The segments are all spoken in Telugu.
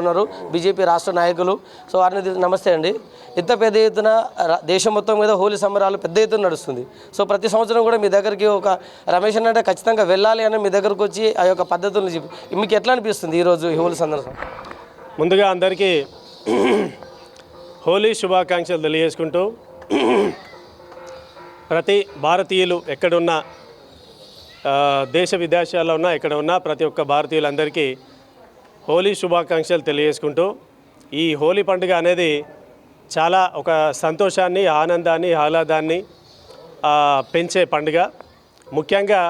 ఉన్నారు బీజేపీ రాష్ట్ర నాయకులు. సో వారిని నమస్తే అండి. ఇంత పెద్ద ఎత్తున దేశం మొత్తం మీద హోలీ సంబరాలు పెద్ద ఎత్తున నడుస్తుంది. సో ప్రతి సంవత్సరం కూడా మీ దగ్గరికి ఒక రమేష్ అంటే ఖచ్చితంగా వెళ్ళాలి అని మీ దగ్గరకు వచ్చి ఆ యొక్క పద్ధతులను చెప్పి మీకు ఎట్లా అనిపిస్తుంది ఈరోజు ఈ హోలీ సందర్భం ముందుగా అందరికీ హోలీ శుభాకాంక్షలు తెలియజేసుకుంటూ ప్రతి భారతీయులు ఎక్కడున్నా దేశ విదేశాల్లో ఉన్నా ఎక్కడ ఉన్నా ప్రతి ఒక్క భారతీయులందరికీ హోలీ శుభాకాంక్షలు తెలియజేసుకుంటూ ఈ హోలీ పండుగ అనేది చాలా ఒక సంతోషాన్ని ఆనందాన్ని ఆహ్లాదాన్ని పెంచే పండుగ. ముఖ్యంగా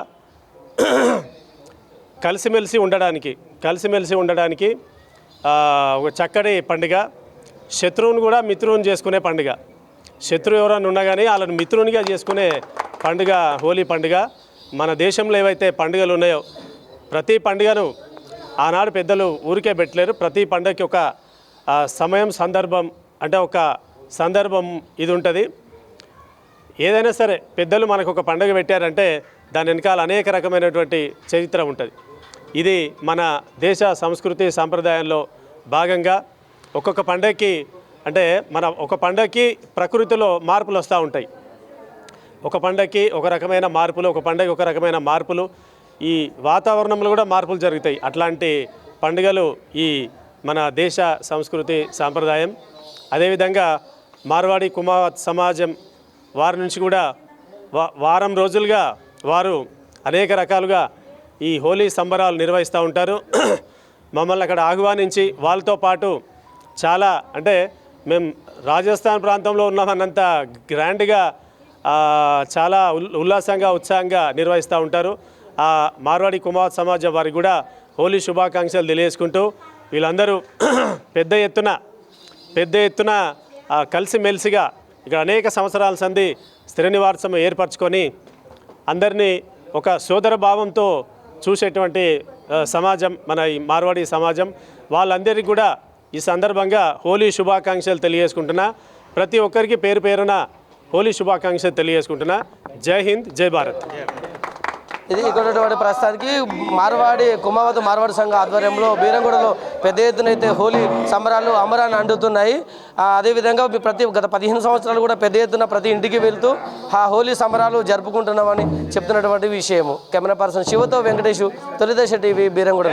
కలిసిమెలిసి ఉండడానికి కలిసిమెలిసి ఉండడానికి ఒక చక్కటి పండుగ. శత్రువుని కూడా మిత్రువుని చేసుకునే పండుగ. శత్రువు ఎవరైనా ఉన్నా కానీ వాళ్ళని మిత్రునిగా చేసుకునే పండుగ హోలీ పండుగ. మన దేశంలో ఏవైతే పండుగలు ఉన్నాయో ప్రతి పండుగను ఆనాడు పెద్దలు ఊరికే పెట్టలేరు. ప్రతి పండగకి ఒక సమయం సందర్భం అంటే ఒక సందర్భం ఇది ఉంటుంది. ఏదైనా సరే పెద్దలు మనకు ఒక పండుగ పెట్టారంటే దాని వెనకాల అనేక రకమైనటువంటి చరిత్ర ఉంటుంది. ఇది మన దేశ సంస్కృతి సాంప్రదాయంలో భాగంగా ఒక్కొక్క పండగకి అంటే మన ఒక పండగకి ప్రకృతిలో మార్పులు వస్తూ ఉంటాయి. ఒక పండగకి ఒక రకమైన మార్పులు ఒక పండగ ఒక రకమైన మార్పులు ఈ వాతావరణంలో కూడా మార్పులు జరుగుతాయి. అట్లాంటి పండుగలు ఈ మన దేశ సంస్కృతి సాంప్రదాయం. అదేవిధంగా మార్వాడి కుమావత్ సమాజం వారి నుంచి కూడా వారం రోజులుగా వారు అనేక రకాలుగా ఈ హోలీ సంబరాలు నిర్వహిస్తూ ఉంటారు. మమ్మల్ని అక్కడ ఆహ్వానించి వాళ్ళతో పాటు చాలా అంటే మేము రాజస్థాన్ ప్రాంతంలో ఉన్నామన్నంత గ్రాండ్గా చాలా ఉల్- ఉల్లాసంగా ఉత్సాహంగా నిర్వహిస్తూ ఉంటారు. ఆ మార్వాడి కుమార్ సమాజం వారికి కూడా హోలీ శుభాకాంక్షలు తెలియజేసుకుంటూ వీళ్ళందరూ పెద్ద ఎత్తున పెద్ద ఎత్తున కలిసిమెలిసిగా ఇక్కడ అనేక సంవత్సరాల సంధి స్థిర నివాసం ఏర్పరచుకొని అందరినీ ఒక సోదర భావంతో చూసేటువంటి సమాజం మన ఈ మార్వాడి సమాజం. వాళ్ళందరికీ కూడా ఈ సందర్భంగా హోలీ శుభాకాంక్షలు తెలియజేసుకుంటున్నా. ప్రతి ఒక్కరికి పేరు పేరున హోలీ శుభాకాంక్షలు తెలియజేసుకుంటున్నా. జై హింద్ జై భారత్. ఇది ఇక్కడ ప్రస్తుతానికి మార్వాడి కుమావతి మార్వాడి సంఘ ఆధ్వర్యంలో బీరంగూడలో పెద్ద ఎత్తున అయితే హోలీ సంబరాలు అమరాన్ని అండుతున్నాయి. అదేవిధంగా ప్రతి గత పదిహేను సంవత్సరాలు కూడా పెద్ద ఎత్తున ప్రతి ఇంటికి వెళ్తూ ఆ హోలీ సంబరాలు జరుపుకుంటున్నామని చెప్తున్నటువంటి విషయము. కెమెరా పర్సన్ శివతో వెంకటేష్ తొలిదశ టీవీ బీరంగూడ